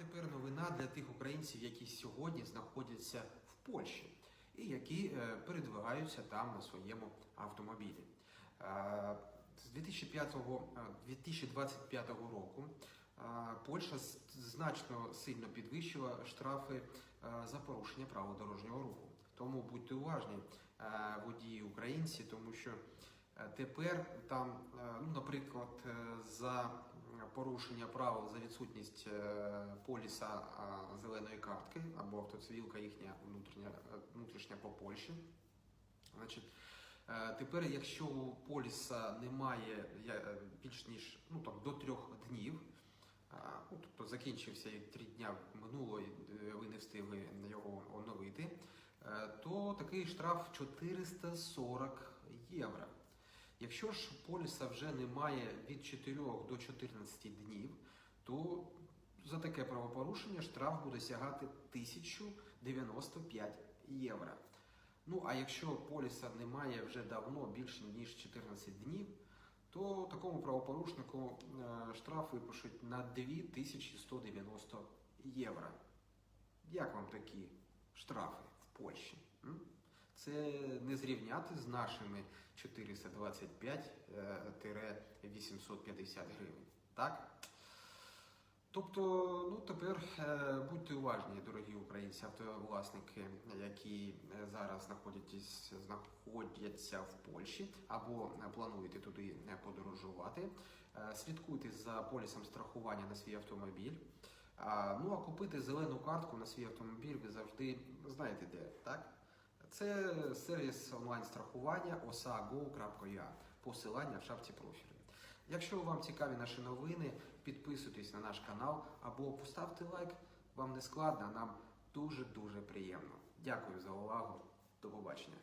тепер новина для тих українців, які сьогодні знаходяться в Польщі і які е, передвигаються там на своєму автомобілі. Е, З 2005, е, 2025 року Польща значно сильно підвищила штрафи за порушення правил дорожнього руху. Тому будьте уважні, водії українці, тому що тепер там, ну, наприклад, за порушення правил за відсутність е, поліса зеленої картки або автоцивілка їхня внутрішня, е, внутрішня по Польщі. Значить, е, тепер, якщо у поліса немає більш ніж ну, там, до трьох днів, ну, тобто закінчився і три дня минуло, і ви не встигли його оновити, то такий штраф 440 євро. Якщо ж поліса вже немає від 4 до 14 днів, то за таке правопорушення штраф буде сягати 1095 євро. Ну а якщо поліса немає вже давно більше ніж 14 днів, то такому правопорушнику е, штраф випишуть на 2190 євро. Як вам такі штрафи в Польщі? Це не зрівняти з нашими 425-850 гривень. Так? Тобто, ну тепер е, будьте уважні, дорогі українці, автовласники, які е, зараз знаходяться, знаходяться в Польщі або е, плануєте туди е, подорожувати. Е, слідкуйте за полісом страхування на свій автомобіль. Ну а купити зелену картку на свій автомобіль ви завжди знаєте де, так? Це сервіс онлайн-страхування osago.ua. Посилання в шапці профілю. Якщо вам цікаві наші новини, підписуйтесь на наш канал або поставте лайк. Вам не складно, а нам дуже-дуже приємно. Дякую за увагу. До побачення.